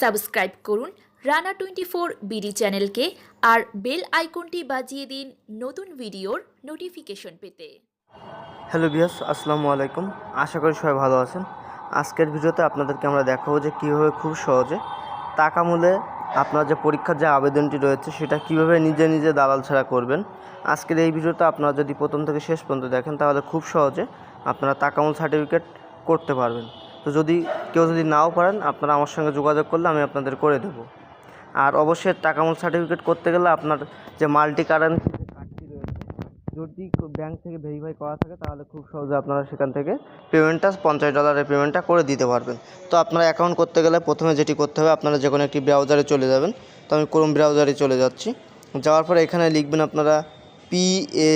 Subscribe করুন Rana twenty four BD চ্যানেলকে আর bell আইকনটি বাজিয়ে দিন নতুন ভিডিওর নোটিফিকেশন পেতে। হ্যালো বিয়াস আসসালামু আলাইকুম। আশা করি সবাই ভালো আছেন। আজকের ভিডিওতে আপনাদেরকে আমরা দেখাবো যে কীভাবে খুব সহজে টাকা মূলে আপনার যে পরীক্ষার যে আবেদনটি রয়েছে, সেটা কীভাবে নিজে নিজে দালাল ছাড়া করবেন। আজকের এই ভিডিওটা আপনারা যদি প্রথম থেকে শেষ পর্যন্ত দেখেন, তাহলে খুব সহজে আপনারা টাকামূল সার্টিফিকেট করতে পারবেন। তো যদি কেউ যদি নাও পারেন, আপনারা আমার সঙ্গে যোগাযোগ করলে আমি আপনাদের করে দেবো। আর অবশ্যই টাকা টাকামূল সার্টিফিকেট করতে গেলে আপনার যে মাল্টি কারেন্সি যে কার্ডটি রয়েছে, যদি ব্যাংক থেকে ভেরিফাই করা থাকে, তাহলে খুব সহজে আপনারা সেখান থেকে পেমেন্টটা পঞ্চাশ ডলারের পেমেন্টটা করে দিতে পারবেন। তো আপনারা অ্যাকাউন্ট করতে গেলে প্রথমে যেটি করতে হবে, আপনারা যে কোনো একটি ব্রাউজারে চলে যাবেন। তো আমি ক্রোম ব্রাউজারে চলে যাচ্ছি। যাওয়ার পরে এখানে লিখবেন আপনারা পি এ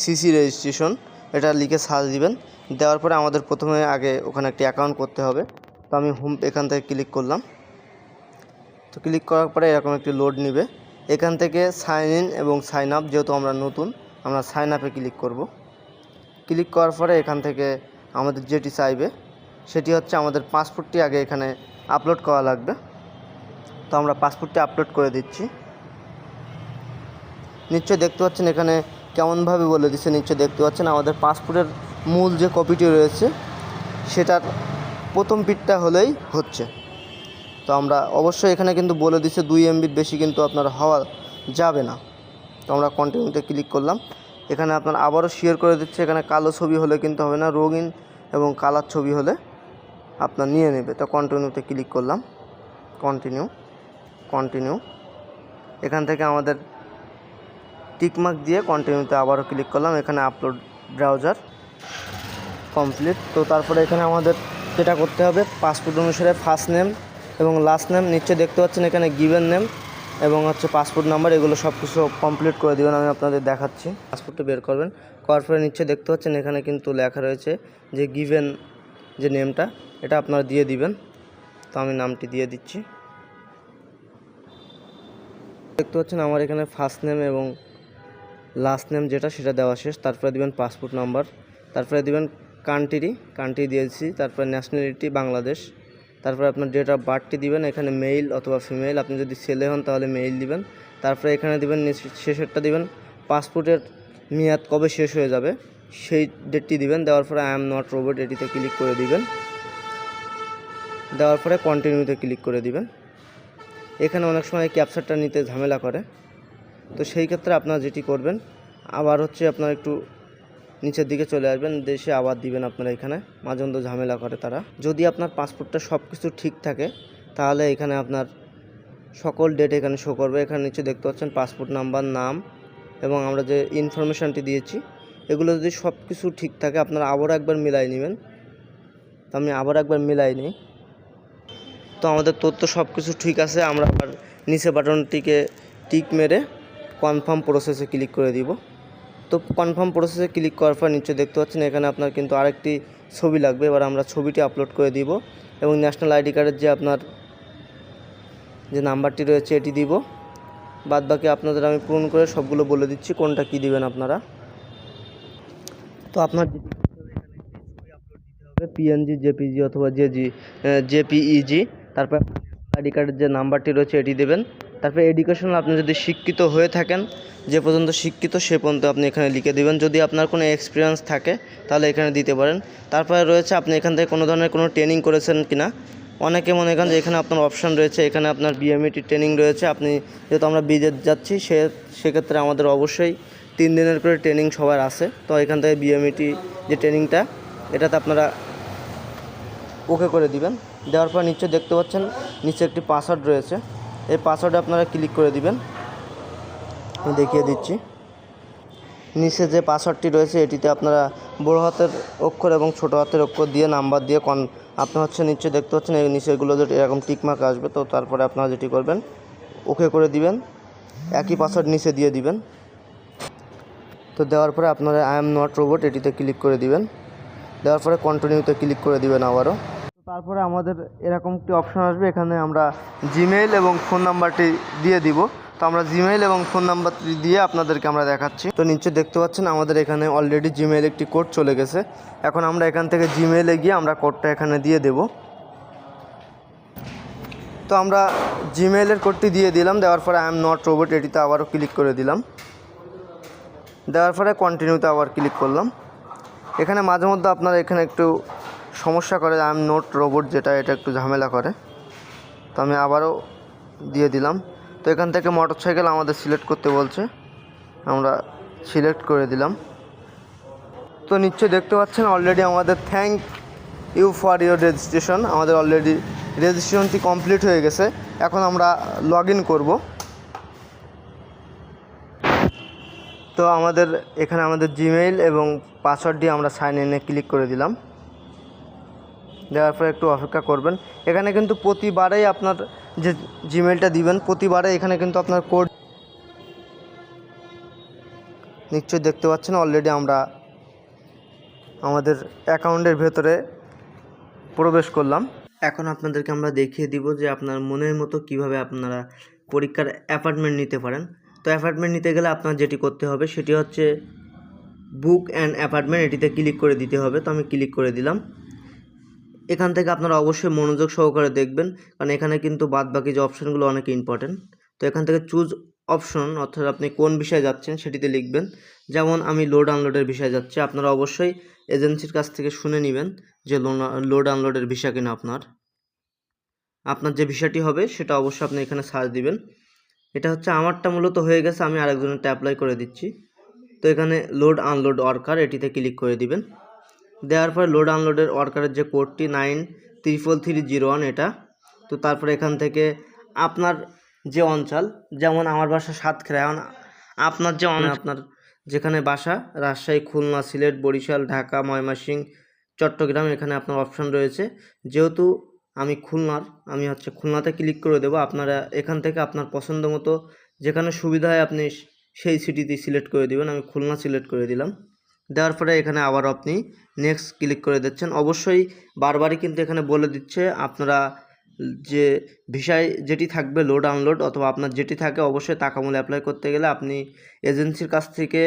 সিসি রেজিস্ট্রেশন এটা লিখে সার্চ দিবেন। দেওয়ার পরে আমাদের প্রথমে আগে ওখানে একটি অ্যাকাউন্ট করতে হবে। তো আমি হোম এখান থেকে ক্লিক করলাম। তো ক্লিক করার পরে এরকম একটি লোড নেবে। এখান থেকে সাইন ইন এবং সাইন আপ যেহেতু আমরা নতুন, আমরা সাইন আপে ক্লিক করব। ক্লিক করার পরে এখান থেকে আমাদের যেটি চাইবে, সেটি হচ্ছে আমাদের পাসপোর্টটি আগে এখানে আপলোড করা লাগবে। তো আমরা পাসপোর্টটি আপলোড করে দিচ্ছি। নিশ্চয় দেখতে পাচ্ছেন এখানে কেমনভাবে বলে দিচ্ছে নিশ্চয় দেখতে পাচ্ছেন আমাদের পাসপোর্টের মূল যে কপিটি রয়েছে, সেটার প্রথম পিঠটা হলেই হচ্ছে। তো আমরা অবশ্যই এখানে কিন্তু বলে দিচ্ছে, দুই এমবির বেশি কিন্তু আপনার হওয়া যাবে না। তো আমরা কন্টিনিউতে ক্লিক করলাম। এখানে আপনার আবারও শেয়ার করে দিচ্ছে, এখানে কালো ছবি হলে কিন্তু হবে না, রঙিন এবং কালার ছবি হলে আপনার নিয়ে নেবে। তো কন্টিনিউতে ক্লিক করলাম। কন্টিনিউ কন্টিনিউ এখান থেকে আমাদের টিকমার্ক দিয়ে কন্টিনিউতে আবারও ক্লিক করলাম। এখানে আপলোড ব্রাউজার কমপ্লিট তো তারপরে এখানে আমাদের যেটা করতে হবে পাসপোর্ট অনুসারে ফার্স্ট নেম এবং লাস্ট নেম নিচে দেখতে পাচ্ছেন এখানে গিভেন নেম এবং হচ্ছে পাসপোর্ট নাম্বার এগুলো সব কিছু কমপ্লিট করে দেবেন, আমি আপনাদের দেখাচ্ছি। পাসপোর্টটা বের করবেন, করার পরে নিচে দেখতে পাচ্ছেন এখানে কিন্তু লেখা রয়েছে যে গিভেন যে নেমটা এটা আপনারা দিয়ে দিবেন। তো আমি নামটি দিয়ে দিচ্ছি। দেখতে পাচ্ছেন আমার এখানে ফার্স্ট নেম এবং লাস্ট নেম যেটা, সেটা দেওয়া শেষ। তারপরে দিবেন পাসপোর্ট নাম্বার তারপরে দিবেন কান্ট্রি কান্ট্রি দিয়েছি তারপরে ন্যাশনালিটি বাংলাদেশ তারপরে আপনার ডেট অফ বার্থটি দিবেন, এখানে মেল অথবা ফিমেল আপনি যদি ছেলে হন তাহলে মেইল দিবেন, তারপরে এখানে দিবেন শেষেরটা দিবেন পাসপোর্টের মেয়াদ কবে শেষ হয়ে যাবে, সেই ডেটটি দিবেন, দেওয়ার পরে আই এম নট রোবট এটিতে ক্লিক করে দিবেন, দেওয়ার পরে কন্টিনিউতে ক্লিক করে দিবেন। এখানে অনেক সময় ক্যাপচারটা নিতে ঝামেলা করে, তো সেই ক্ষেত্রে আপনারা যেটি করবেন, আবার হচ্ছে আপনার একটু নিচের দিকে চলে আসবেন, দেশে আবার দিবেন আপনারা এখানে। মাঝে মধ্যে ঝামেলা করে তারা। যদি আপনার পাসপোর্টটা সব কিছু ঠিক থাকে, তাহলে এখানে আপনার সকল ডেট এখানে শো করবে। এখানে নিচে দেখতে পাচ্ছেন পাসপোর্ট নাম্বার, নাম এবং আমরা যে ইনফরমেশানটি দিয়েছি, এগুলো যদি সব কিছু ঠিক থাকে, আপনারা আবারও একবার মিলাই নেবেন। তো আমি আবার একবার মিলাই নিই। তো আমাদের তথ্য সব কিছু ঠিক আছে, আমরা আবার নিচে বাটনটিকে টিক মেরে কনফার্ম প্রসেসে ক্লিক করে দিব। তো কনফার্ম প্রসেসে ক্লিক করার পর নিচে দেখতে পাচ্ছেন, এখানে আপনার কিন্তু আরেকটি ছবি লাগবে। এবার আমরা ছবিটি আপলোড করে দিব এবং ন্যাশনাল আইডি কার্ডের যে আপনার যে নাম্বারটি রয়েছে, এটি দিব। বাদ বাকি আপনাদের আমি পূরণ করে সবগুলো বলে দিচ্ছি, কোনটা কি দিবেন আপনারা। তো আপনার পিএনজি জেপিজি অথবা জেজি জেপিইজি তারপর আইডি কার্ডের যে নাম্বারটি রয়েছে, এটি দেবেন। তারপরে এডুকেশন আপনি যদি শিক্ষিত হয়ে থাকেন, যে পর্যন্ত শিক্ষিত সে পর্যন্ত আপনি এখানে লিখে দেবেন। যদি আপনার কোনো এক্সপিরিয়েন্স থাকে, তাহলে এখানে দিতে পারেন। তারপরে রয়েছে, আপনি এখান থেকে কোনো ধরনের কোনো ট্রেনিং করেছেন কিনা? অনেকে মনে করেন যে এখানে আপনার অপশান রয়েছে, এখানে আপনার বিএমইটি ট্রেনিং রয়েছে। আপনি যেহেতু আমরা বিজে যাচ্ছি, সে, সেক্ষেত্রে আমাদের অবশ্যই তিন দিনের করে ট্রেনিং সবার আছে। তো এখান থেকে বিএমইটি যে ট্রেনিংটা এটাতে আপনারা ওকে করে দিবেন। দেওয়ার পর নিচে দেখতে পাচ্ছেন, নিচে একটি পাসওয়ার্ড রয়েছে। এই পাসওয়ার্ডে আপনারা ক্লিক করে দিবেন। আমি দেখিয়ে দিচ্ছি। নিচে যে পাসওয়ার্ডটি রয়েছে, এটিতে আপনারা বড় হাতের অক্ষর এবং ছোট হাতের অক্ষর দিয়ে নাম্বার দিয়ে কন আপনার হচ্ছে নিচে দেখতে পাচ্ছেন, এই নিচে এগুলো যে এরকম টিকমার্ক আসবে, তো তারপরে আপনারা যেটি করবেন ওকে করে দিবেন। একই পাসওয়ার্ড নিচে দিয়ে দিবেন। তো দেওয়ার পরে আপনারা আই এম নট রোবট এটিতে ক্লিক করে দিবেন। দেওয়ার পরে কন্টিনিউতে ক্লিক করে দিবেন আবারও। তারপরে আমাদের এরকম একটি অপশন আসবে, এখানে আমরা জিমেইল এবং ফোন নাম্বারটি দিয়ে দিব। তো আমরা জিমেইল এবং ফোন নাম্বারটি দিয়ে আপনাদেরকে আমরা দেখাচ্ছি। তো নিচে দেখতে পাচ্ছেন, আমাদের এখানে অলরেডি জিমেইল একটি কোড চলে গেছে। এখন আমরা এখান থেকে জিমেইলে গিয়ে আমরা কোডটা এখানে দিয়ে দেব। তো আমরা জিমেইলের কোডটি দিয়ে দিলাম, দেওয়ার পরে আই এম নট রোবট এটিতে আবারও ক্লিক করে দিলাম। দেওয়ার পরে কন্টিনিউতে আবার ক্লিক করলাম। এখানে মাঝে মধ্যে আপনারা এখানে একটু সমস্যা করে আই এম নট রোবট যেটা, এটা একটু ঝামেলা করে। তো আমি আবারও দিয়ে দিলাম। তো এখান থেকে মোটর সাইকেল আমাদের সিলেক্ট করতে বলছে। আমরা সিলেক্ট করে দিলাম। তো নিশ্চয়ই দেখতে পাচ্ছেন অলরেডি আমাদের thank you for your registration আমাদের অলরেডি রেজিস্ট্রেশনটি কমপ্লিট হয়ে গেছে। এখন আমরা লগ ইন করব। তো আমাদের, এখানে আমাদের জিমেইল এবং পাসওয়ার্ড দিয়ে আমরা সাইন ইনে ক্লিক করে দিলাম। দেওয়ার পরে একটু অপেক্ষা করবেন। এখানে কিন্তু প্রতিবারেই আপনার যে জিমেলটা দিবেন প্রতিবারে এখানে কিন্তু আপনার কোড নিশ্চয়ই দেখতে পাচ্ছেন। অলরেডি আমরা আমাদের অ্যাকাউন্টের ভেতরে প্রবেশ করলাম। এখন আপনাদেরকে আমরা দেখিয়ে দিব যে আপনার মনের মতো কীভাবে আপনারা পরীক্ষার অ্যাপার্টমেন্ট নিতে পারেন। তো অ্যাপার্টমেন্ট নিতে গেলে আপনার যেটি করতে হবে, সেটি হচ্ছে বুক অ্যান্ড অ্যাপার্টমেন্ট এটিতে ক্লিক করে দিতে হবে। তো আমি ক্লিক করে দিলাম। এখান থেকে আপনারা অবশ্যই মনোযোগ সহকারে দেখবেন, কারণ এখানে কিন্তু বাদ বাকি যে অপশানগুলো অনেক ইম্পর্টেন্ট তো এখান থেকে চুজ অপশন অর্থাৎ আপনি কোন বিষয়ে যাচ্ছেন সেটিতে লিখবেন। যেমন আমি লোড আনলোডের বিষয়ে যাচ্ছি, আপনারা অবশ্যই এজেন্সির কাছ থেকে শুনে নেবেন যে লোড আনলোডের ভিসা কিনা আপনার। আপনার যে ভিসাটি হবে, সেটা অবশ্যই আপনি এখানে সার্চ দিবেন। এটা হচ্ছে আমারটা মূলত হয়ে গেছে, আমি আরেকজনেরটা অ্যাপ্লাই করে দিচ্ছি। তো এখানে লোড আনলোড ওয়ার্কার এটিতে ক্লিক করে দিবেন। দেওয়ার পরে লোড আনলোডের ওয়ার্কারের যে কোডটি nine triple three zero one এটা, তো তারপরে এখান থেকে আপনার যে অঞ্চল, যেমন আমার বাসা সাতক্ষীরা এখন আপনার যে আপনার যেখানে বাসা, রাজশাহী, খুলনা, সিলেট, বরিশাল, ঢাকা, ময়মনসিংহ, চট্টগ্রাম এখানে আপনার অপশন রয়েছে। যেহেতু আমি খুলনার, আমি হচ্ছে খুলনাতে ক্লিক করে দেবো, আপনারা এখান থেকে আপনার পছন্দ মতো যেখানে সুবিধা হয় আপনি সেই সিটিতে সিলেক্ট করে দিবেন, আমি খুলনা সিলেক্ট করে দিলাম। দেওয়ার পরে এখানে আবার আপনি নেক্সট ক্লিক করে দিচ্ছেন। অবশ্যই বারবারই কিন্তু এখানে বলে দিচ্ছে আপনারা যে ভিসায় যেটি থাকবে লোড আনলোড অথবা আপনার যেটি থাকে অবশ্যই টাকামূল্যে অ্যাপ্লাই করতে গেলে আপনি এজেন্সির কাছ থেকে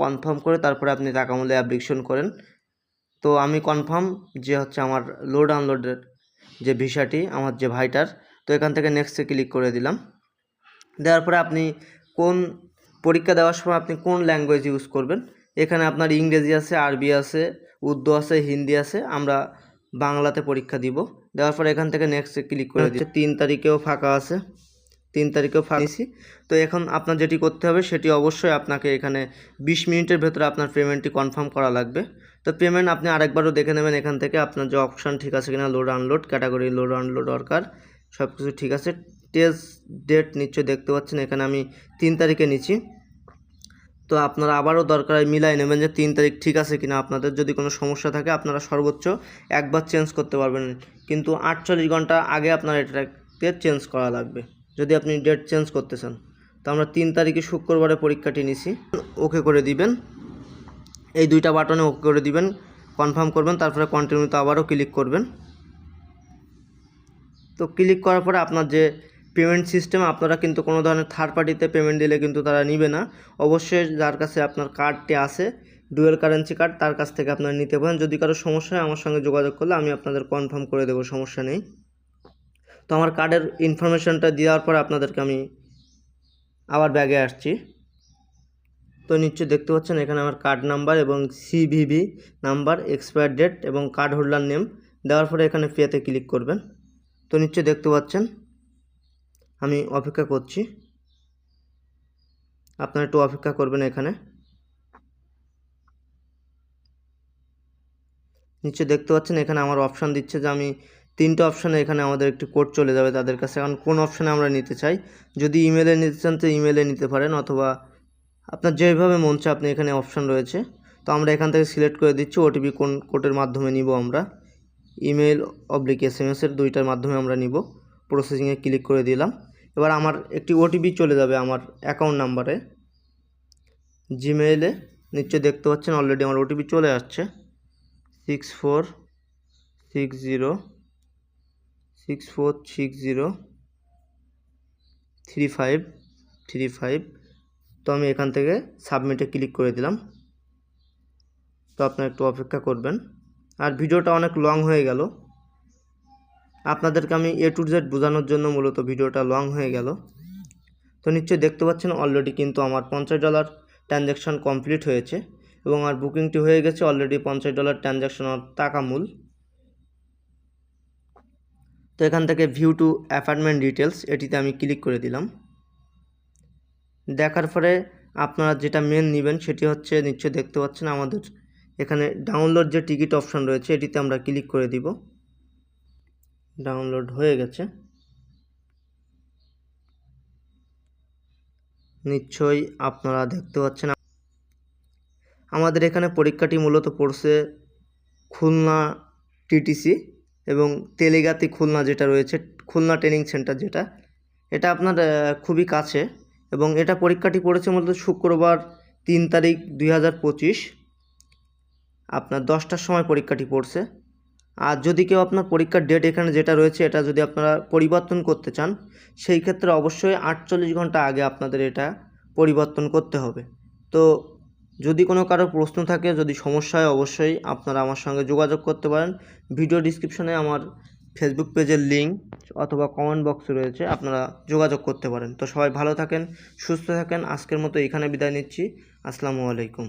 কনফার্ম করে তারপরে আপনি টাকামূল্যে অ্যাপ্লিকেশন করেন। তো আমি কনফার্ম যে হচ্ছে আমার লোড আনলোডের যে ভিসাটি, আমার যে ভাইটার, তো এখান থেকে নেক্সটে ক্লিক করে দিলাম। দেওয়ার পরে আপনি কোন পরীক্ষা দেওয়ার সময় আপনি কোন ল্যাঙ্গুয়েজ ইউজ করবেন? এখানে আপনার ইংরেজি আছে আরবি আছে উর্দু আছে হিন্দি আছে আমরা বাংলাতে পরীক্ষা দিব। দেওয়ার পরে এখান থেকে নেক্সটে ক্লিক করে দিচ্ছি। তিন তারিখেও ফাঁকা আছে। তিন তারিখেও ফাঁকিছি তো এখন আপনার যেটি করতে হবে সেটি অবশ্যই আপনাকে এখানে বিশ মিনিটের ভেতরে আপনার পেমেন্টটি কনফার্ম করা লাগবে। তো পেমেন্ট আপনি আরেকবারও দেখে নেবেন এখান থেকে। আপনার যে অপশান ঠিক আছে কিনা load unload category load unload দরকার সব কিছু ঠিক আছে। টেস্ট ডেট নিশ্চয়ই দেখতে পাচ্ছেন। এখানে আমি তিন তারিখে নিচ্ছি। তো আপনারা আবারও দরকার হয় মিলাই নেবেন যে তিন তারিখ ঠিক আছে কিনা। আপনাদের যদি কোনো সমস্যা থাকে, আপনারা সর্বোচ্চ একবার চেঞ্জ করতে পারবেন। কিন্তু আটচল্লিশ ঘণ্টা আগে আপনার এটাকে চেঞ্জ করা লাগবে, যদি আপনি ডেট চেঞ্জ করতে চান। তো আমরা তিন তারিখে শুক্রবারে পরীক্ষাটি নিছি। ওকে করে দিবেন। এই দুইটা বাটনে ওকে করে দিবেন, কনফার্ম করবেন, তারপরে কন্টিনিউতে আবারও ক্লিক করবেন। তো ক্লিক করার পরে আপনার যে পেমেন্ট সিস্টেম আপনারা কিন্তু কোনো ধরনের থার্ড পার্টিতে পেমেন্ট দিলে কিন্তু তারা নিবে না। অবশ্যই যার কাছে আপনার কার্ডটি আছে ডুয়েল কারেন্সি কার্ড তার কাছ থেকে আপনারা নিতে পারেন। যদি কারও সমস্যা হয়, আমার সঙ্গে যোগাযোগ করলে আমি আপনাদের কনফার্ম করে দেবো, সমস্যা নেই। তো আমার কার্ডের ইনফরমেশনটা দেওয়ার পর আপনাদেরকে আমি আবার ব্যাগে আসছি। তো নিশ্চয়ই দেখতে পাচ্ছেন, এখানে আমার কার্ড নাম্বার এবং সিভিভি নাম্বার এক্সপায়ার ডেট এবং কার্ড হোল্ডার নেম দেওয়ার পরে এখানে পেতে ক্লিক করবেন। তো নিশ্চয়ই দেখতে পাচ্ছেন। আমি অপেক্ষা করছি। আপনারা একটু অপেক্ষা করবেন এখানে। নিশ্চয়ই দেখতে পাচ্ছেন, এখানে আমার অপশান দিচ্ছে যে আমি তিনটে অপশানে এখানে আমাদের একটি কোড চলে যাবে তাদের কাছে। এখন কোন অপশানে আমরা নিতে চাই? যদি ইমেলে নিতে চান তো ইমেলে নিতে পারেন অথবা আপনার যেভাবে মন চায় আপনি এখানে অপশান রয়েছে। তো আমরা এখান থেকে সিলেক্ট করে দিচ্ছি ওটিপি কোন কোডের মাধ্যমে নিব আমরা। ইমেল অবলিক এস এম এসের দুইটার মাধ্যমে আমরা নিব। প্রসেসিংয়ে ক্লিক করে দিলাম। এবার আমার একটি ওটিপি চলে যাবে আমার অ্যাকাউন্ট নাম্বারে জিমেইলে নিশ্চয়ই দেখতে পাচ্ছেন অলরেডি আমার ওটিপি চলে আসছে। Six four six zero six four six zero three five three five তো আমি এখান থেকে সাবমিটে ক্লিক করে দিলাম। তো আপনারা একটু অপেক্ষা করবেন। আর ভিডিওটা অনেক লং হয়ে গেল। আপনাদেরকে আমি এ টু জেড বোঝানোর জন্য মূলত ভিডিওটা লং হয়ে গেল। তো নিশ্চয়ই দেখতে পাচ্ছেন অলরেডি কিন্তু আমার পঞ্চাশ ডলার ট্রানজ্যাকশান কমপ্লিট হয়েছে এবং আমার বুকিংটি হয়ে গেছে অলরেডি পঞ্চাশ ডলার ট্রানজ্যাকশন টাকা মূল। তো এখান থেকে ভিউ টু অ্যাপার্টমেন্ট ডিটেলস এটিতে আমি ক্লিক করে দিলাম। দেখার পরে আপনারা যেটা মেন নেবেন সেটি হচ্ছে, নিশ্চয়ই দেখতে পাচ্ছেন আমাদের এখানে ডাউনলোড যে টিকিট অপশন রয়েছে, এটিতে আমরা ক্লিক করে দিব। ডাউনলোড হয়ে গেছে। নিশ্চয়ই আপনারা দেখতে পাচ্ছেন আমাদের এখানে পরীক্ষাটি মূলত পড়ছে খুলনা টিটিসি এবং তেলেগাতি খুলনা যেটা রয়েছে, খুলনা ট্রেনিং সেন্টার যেটা। এটা আপনার খুবই কাছে এবং এটা পরীক্ষাটি পড়েছে মূলত শুক্রবার তিন তারিখ দুই হাজার পঁচিশ। আপনার দশটার সময় পরীক্ষাটি পড়ছে। আর যদি কেউ আপনার পরীক্ষার ডেট এখানে যেটা রয়েছে, এটা যদি আপনারা পরিবর্তন করতে চান, সেই ক্ষেত্রে অবশ্যই আটচল্লিশ ঘণ্টা আগে আপনাদের এটা পরিবর্তন করতে হবে। তো যদি কোনো কারও প্রশ্ন থাকে, যদি সমস্যা হয়, অবশ্যই আপনারা আমার সঙ্গে যোগাযোগ করতে পারেন। ভিডিও ডিসক্রিপশনে আমার ফেসবুক পেজের লিঙ্ক অথবা কমেন্ট বক্স রয়েছে, আপনারা যোগাযোগ করতে পারেন। তো সবাই ভালো থাকেন, সুস্থ থাকেন। আজকের মতো এখানে বিদায় নিচ্ছি। আসসালামু আলাইকুম।